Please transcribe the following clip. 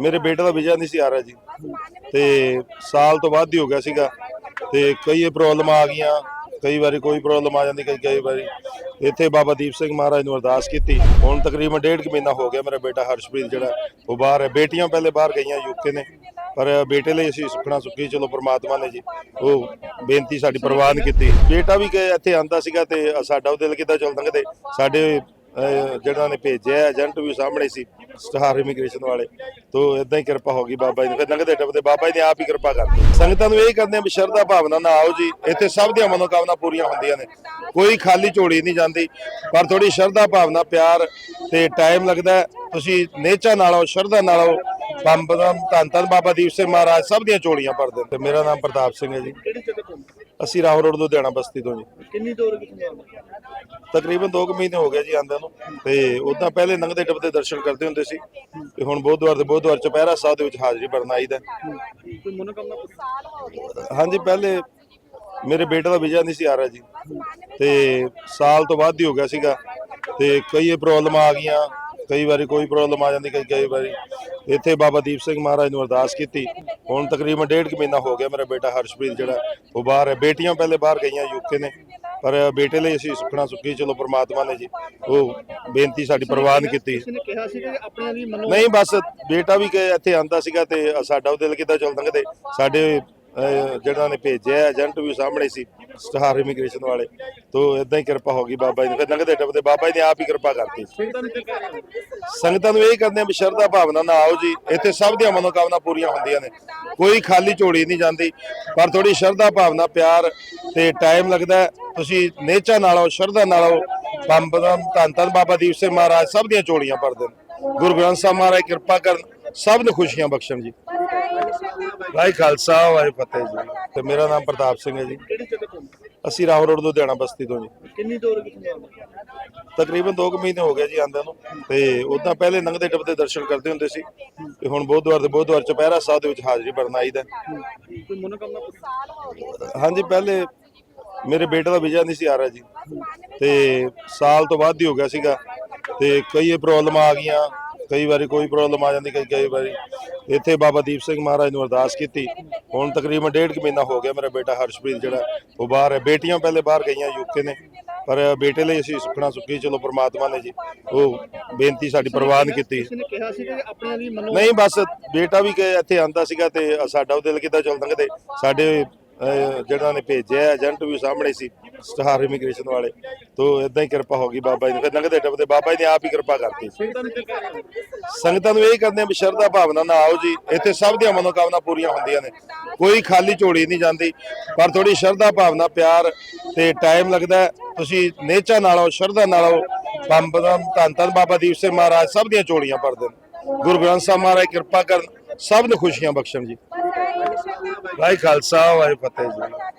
ਮੇਰੇ ਬੇਟੇ ਦਾ ਵੀਜ਼ਾ ਨਹੀਂ ਸੀ ਆ ਰਿਹਾ ਜੀ। ਤੇ ਸਾਲ ਤੋਂ ਵੱਧ ਹੀ ਹੋ ਗਿਆ ਸੀਗਾ। ਤੇ ਕਈ ਪ੍ਰੋਬਲਮ ਆ ਗਈਆਂ। ਕਈ ਵਾਰੀ ਕੋਈ ਪ੍ਰੋਬਲਮ ਆ ਜਾਂਦੀ, ਕਈ ਕਈ ਵਾਰੀ। ਇੱਥੇ ਬਾਬਾ ਦੀਪ ਸਿੰਘ ਮਹਾਰਾਜ ਨੂੰ ਅਰਦਾਸ ਕੀਤੀ। ਹੁਣ ਤਕਰੀਬਨ ਡੇਢ ਕੁ ਮਹੀਨਾ ਹੋ ਗਿਆ ਮੇਰਾ ਬੇਟਾ ਹਰਸ਼ਪ੍ਰੀਤ ਜਿਹੜਾ, ਉਹ ਬਾਹਰ ਹੈ। ਬੇਟੀਆਂ ਪਹਿਲੇ ਬਾਹਰ ਗਈਆਂ ਯੂਕੇ ਨੇ। ਪਰ ਬੇਟੇ ਲਈ ਅਸੀਂ ਸੁਖਣਾ ਸੁੱਖੀ, ਚਲੋ ਪ੍ਰਮਾਤਮਾ ਨੇ ਜੀ, ਉਹ ਬੇਨਤੀ ਸਾਡੀ ਪ੍ਰਵਾਨ ਕੀਤੀ। ਬੇਟਾ ਵੀ ਕਿ ਇੱਥੇ ਆਂਦਾ ਸੀਗਾ ਤੇ ਸਾਡਾ ਉਹ ਦਿਲ ਕਿੱਦਾਂ ਚੱਲ ਕਿ ਸਾਡੇ ਜਿਹੜਾ ਨੇ ਭੇਜਿਆ, ਏਜੰਟ ਵੀ ਸਾਹਮਣੇ ਸੀ, ਸਟਾਰ ਇਮੀਗ੍ਰੇਸ਼ਨ ਵਾਲੇ। ਤੋਂ ਇਦਾਂ ਹੀ ਕਿਰਪਾ ਹੋ ਗਈ ਬਾਬਾ ਜੀ ਦੀ ਫਿਰ ਲੰਘਦੇ ਟੱਪਦੇ ਬਾਬਾ ਜੀ ਨੇ ਆਪ ਹੀ ਕਿਰਪਾ ਕਰਦੇ ਸੰਗਤਾਂ ਨੂੰ ਇਹ ਕਰਦੇ ਆ ਵੀ ਸ਼ਰਧਾ ਭਾਵਨਾ ਨਾਲ ਆਓ ਜੀ, ਇੱਥੇ ਸਭ ਦੀਆਂ ਮਨੋਕਾਮਨਾ ਪੂਰੀਆਂ ਹੁੰਦੀਆਂ ਨੇ। ਕੋਈ ਖਾਲੀ ਝੋਲੀ ਨਹੀਂ ਜਾਂਦੀ, ਪਰ ਥੋੜੀ ਸ਼ਰਧਾ ਭਾਵਨਾ, ਪਿਆਰ ਤੇ ਟਾਈਮ ਲੱਗਦਾ ਤੁਸੀਂ ਨੇਚਾ ਨਾਲ ਆਓ, ਸ਼ਰਧਾ ਨਾਲ ਆਓ ਬੰਬ ਧੰਨ ਧੰਨ ਬਾਬਾ ਦੀਪ ਸਿੰਘ ਮਹਾਰਾਜ ਸਭ ਦੀਆਂ ਝੋਲੀਆਂ ਭਰਦੇ ਤੇ ਮੇਰਾ ਨਾਮ ਪ੍ਰਤਾਪ ਸਿੰਘ ਹੈ ਜੀ। ਕਿਹੜੀ ਜਗ੍ਹਾ ਤੋਂ? ਅਸੀਂ ਰਾਹੋਂ ਰੋਡ ਲੁਧਿਆਣਾ ਬਸਤੀ ਤੋਂ ਜੀ। ਕਿੰਨੀ ਦੂਰ ਕਿੱਥੋਂ ਤਕਰੀਬਨ 2 ਮਹੀਨੇ ਹੋ ਗਏ ਜੀ ਆਂਦਿਆਂ ਨੂੰ। ਤੇ ਉਦਾਂ ਪਹਿਲੇ ਲੰਘਦੇ ਟੱਪਦੇ ਦਰਸ਼ਨ ਕਰਦੇ ਹੁੰਦੇ ਸੀ। ਤੇ ਹੁਣ ਬੁੱਧਵਾਰ ਦੇ ਬੁੱਧਵਾਰ ਚੁਪਹਿਰਾ ਸਾਹਿਬ ਦੇ ਵਿੱਚ ਹਾਜ਼ਰੀ ਭਰਨ ਆਈਦਾ ਮਨੋਕਾਮਨਾ ਪੂਰੀ? ਹਾਂਜੀ ਪਹਿਲੇ ਮੇਰੇ ਬੇਟੇ ਦਾ ਵੀਜ਼ਾ ਨਹੀਂ ਸੀ ਆ ਰਿਹਾ ਜੀ। ਤੇ ਸਾਲ ਤੋਂ ਵੱਧ ਹੀ ਹੋ ਗਿਆ ਸੀਗਾ। ਤੇ ਕਈ ਪ੍ਰੋਬਲਮ ਆ ਗਈਆਂ। ਕਈ ਵਾਰੀ ਕੋਈ ਪ੍ਰੋਬਲਮ ਆ ਜਾਂਦੀ ਕਈ ਕਈ ਵਾਰੀ। ਇੱਥੇ ਬਾਬਾ ਦੀਪ ਸਿੰਘ ਮਹਾਰਾਜ ਨੂੰ ਅਰਦਾਸ ਕੀਤੀ। ਹੁਣ ਤਕਰੀਬਨ ਡੇਢ ਕੁ ਮਹੀਨਾ ਹੋ ਗਿਆ ਮੇਰਾ ਬੇਟਾ ਹਰਸ਼ਪ੍ਰੀਤ ਜਿਹੜਾ ਉਹ ਬਾਹਰ ਹੈ। ਬੇਟੀਆਂ ਪਹਿਲੇ ਬਾਹਰ ਗਈਆਂ ਯੂਕੇ ਨੇ ਪਰ ਬੇਟੇ ਲਈ ਅਸੀਂ ਸੁਖਣਾ ਸੁੱਖੀ ਚਲੋ ਪ੍ਰਮਾਤਮਾ ਨੇ ਜੀ ਉਹ ਬੇਨਤੀ ਸਾਡੀ ਪ੍ਰਵਾਨ ਕੀਤੀ। ਨਹੀਂ ਬਸ ਬੇਟਾ ਵੀ ਕਿ ਇੱਥੇ ਆਂਦਾ ਸੀਗਾ ਤੇ ਸਾਡਾ ਉਹ ਦਿਲ ਕਿੱਦਾਂ ਚੱਲਦਾ ਕਿ ਸਾਡੇ ਅਹ, ਜਿਹੜਾ ਨੇ ਭੇਜਿਆ ਏਜੰਟ ਵੀ ਸਾਹਮਣੇ ਸੀ। ਸਟਾਰ ਇਮੀਗ੍ਰੇਸ਼ਨ ਵਾਲੇ। ਤੋਂ ਇਦਾਂ ਹੀ ਕਿਰਪਾ ਹੋ ਗਈ ਬਾਬਾ ਜੀ ਦੀ ਫਿਰ ਲੰਘਦੇ ਟੱਪਦੇ ਬਾਬਾ ਜੀ ਨੇ ਆਪ ਹੀ ਕਿਰਪਾ ਕਰਤੀ। ਸੰਗਤਾਂ ਨੂੰ ਇਹ ਕਰਦੇ ਆ ਵੀ ਸ਼ਰਧਾ ਭਾਵਨਾ ਨਾਲ ਆਓ ਜੀ। ਇੱਥੇ ਸਭ ਦੀਆਂ ਮਨੋਕਾਮਨਾ ਪੂਰੀਆਂ ਹੁੰਦੀਆਂ ਨੇ। ਕੋਈ ਖਾਲੀ ਝੋਲੀ ਨਹੀਂ ਜਾਂਦੀ। ਪਰ ਥੋੜੀ ਸ਼ਰਧਾ ਭਾਵਨਾ, ਪਿਆਰ ਤੇ ਟਾਈਮ ਲੱਗਦਾ ਤੁਸੀਂ ਨੇਚਾ ਨਾਲ ਆਓ, ਸ਼ਰਧਾ ਨਾਲੋਂ ਬੰਬ ਧੰਨ ਧੰਨ ਬਾਬਾ ਦੀਪ ਸਿੰਘ ਮਹਾਰਾਜ, ਸਭ ਦੀਆਂ ਝੋਲੀਆਂ ਭਰਦੇ ਨੇ। ਗੁਰੂ ਗ੍ਰੰਥ ਸਾਹਿਬ ਮਹਾਰਾਜ ਕਿਰਪਾ ਕਰਨ, ਸਭ ਨੂੰ ਖੁਸ਼ੀਆਂ ਬਖਸ਼ਣ ਜੀ। ਵਾਹਿ ਖਾਲਸਾ ਵਾਹਿ ਫਤਿਹ ਜੀ। ਤੇ ਮੇਰਾ ਨਾਮ ਪ੍ਰਤਾਪ ਸਿੰਘ ਹੈ ਜੀ। ਕਿਹੜੀ ਜਗ੍ਹਾ ਤੋਂ? ਅਸੀਂ ਰਾਹੋਂ ਰੋਡ ਲੁਧਿਆਣਾ ਬਸਤੀ ਤੋਂ ਜੀ। ਕਿੰਨੀ ਦੂਰ ਤਕਰੀਬਨ 2 ਮਹੀਨੇ ਹੋ ਗਏ ਜੀ ਆਂਦਿਆਂ ਨੂੰ। ਤੇ ਉਦਾਂ ਪਹਿਲੇ ਲੰਘਦੇ ਟੱਪਦੇ ਦਰਸ਼ਨ ਕਰਦੇ ਹੁੰਦੇ ਸੀ। ਤੇ ਹੁਣ ਬੁੱਧਵਾਰ ਦੇ ਬੁੱਧਵਾਰ ਚੁਪਹਿਰਾ ਸਾਹਿਬ ਦੇ ਵਿੱਚ ਹਾਜ਼ਰੀ ਭਰਨ ਆਈਦਾ ਹਾਂਜੀ ਪਹਿਲੇ ਮੇਰੇ ਬੇਟੇ ਦਾ ਵੀਜ਼ਾ ਨਹੀਂ ਸੀ ਆ ਰਿਹਾ ਜੀ। ਤੇ ਸਾਲ ਤੋਂ ਵੱਧ ਹੀ ਹੋ ਗਿਆ ਸੀਗਾ। ਤੇ ਕਈ ਪ੍ਰੋਬਲਮ ਆ ਗਈਆਂ। ਕਈ ਵਾਰੀ ਕੋਈ ਪ੍ਰੋਬਲਮ ਆ ਜਾਂਦੀ ਕਈ ਕਈ ਵਾਰੀ। ਇੱਥੇ ਬਾਬਾ ਦੀਪ ਸਿੰਘ ਮਹਾਰਾਜ ਨੂੰ ਅਰਦਾਸ ਕੀਤੀ। ਹੁਣ ਤਕਰੀਬਨ ਡੇਢ ਕੁ ਮਹੀਨਾ ਹੋ ਗਿਆ ਮੇਰਾ ਬੇਟਾ ਹਰਸ਼ਪ੍ਰੀਤ ਜਿਹੜਾ ਉਹ ਬਾਹਰ ਹੈ। ਬੇਟੀਆਂ ਪਹਿਲੇ ਬਾਹਰ ਗਈਆਂ ਯੂਕੇ ਨੇ ਪਰ ਬੇਟੇ ਲਈ ਅਸੀਂ ਸੁਖਣਾ ਸੁੱਖੀ ਚਲੋ ਪ੍ਰਮਾਤਮਾ ਨੇ ਜੀ ਉਹ ਬੇਨਤੀ ਸਾਡੀ ਪ੍ਰਵਾਨ ਕੀਤੀ। ਨਹੀਂ ਬਸ ਬੇਟਾ ਵੀ ਇੱਥੇ ਆਂਦਾ ਸੀਗਾ ਤੇ ਸਾਡਾ ਉਹ ਦਿਲ ਕਿੱਦਾਂ ਚੱਲਦਾ ਕਿ ਸਾਡੇ ਜਿਹੜਾ ਨੇ ਭੇਜਿਆ ਏਜੰਟ ਵੀ ਸਾਹਮਣੇ ਸੀ। ਸਟਾਰ ਇਮੀਗ੍ਰੇਸ਼ਨ ਵਾਲੇ। ਤੋਂ ਇਦਾਂ ਹੀ ਕਿਰਪਾ ਹੋ ਗਈ ਬਾਬਾ ਜੀ ਦੀ ਫਿਰ ਲੰਘਦੇ ਟੱਪਦੇ ਬਾਬਾ ਜੀ ਨੇ ਆਪ ਹੀ ਕਿਰਪਾ ਕਰਤੀ। ਸੰਗਤਾਂ ਨੂੰ ਇਹ ਕਰਦੇ ਆ ਵੀ ਸ਼ਰਧਾ ਭਾਵਨਾ ਨਾਲ ਆਓ ਜੀ। ਇੱਥੇ ਸਭ ਦੀਆਂ ਮਨੋਕਾਮਨਾ ਪੂਰੀਆਂ ਹੁੰਦੀਆਂ ਨੇ। ਕੋਈ ਖਾਲੀ ਝੋਲੀ ਨਹੀਂ ਜਾਂਦੀ। ਪਰ ਥੋੜੀ ਸ਼ਰਧਾ ਭਾਵਨਾ, ਪਿਆਰ ਤੇ ਟਾਈਮ ਲੱਗਦਾ ਤੁਸੀਂ ਨੇਚਾ ਨਾਲੋਂ ਸ਼ਰਧਾ ਨਾਲ ਬੰਬ ਧੰਨ ਧੰਨ ਬਾਬਾ ਦੀਪ ਸਿੰਘ ਮਹਾਰਾਜ, ਸਭ ਦੀਆਂ ਝੋਲੀਆਂ ਭਰਦੇ ਨੇ। ਗੁਰੂ ਗ੍ਰੰਥ ਸਾਹਿਬ ਮਹਾਰਾਜ, ਕਿਰਪਾ ਕਰਨ। ਸਭ ਨੂੰ ਖੁਸ਼ੀਆਂ ਬਖਸ਼ਣ ਜੀ। ਵਾਹਿ ਖਾਲਸਾ ਵਾਹਿ ਫਤਿਹ ਜੀ।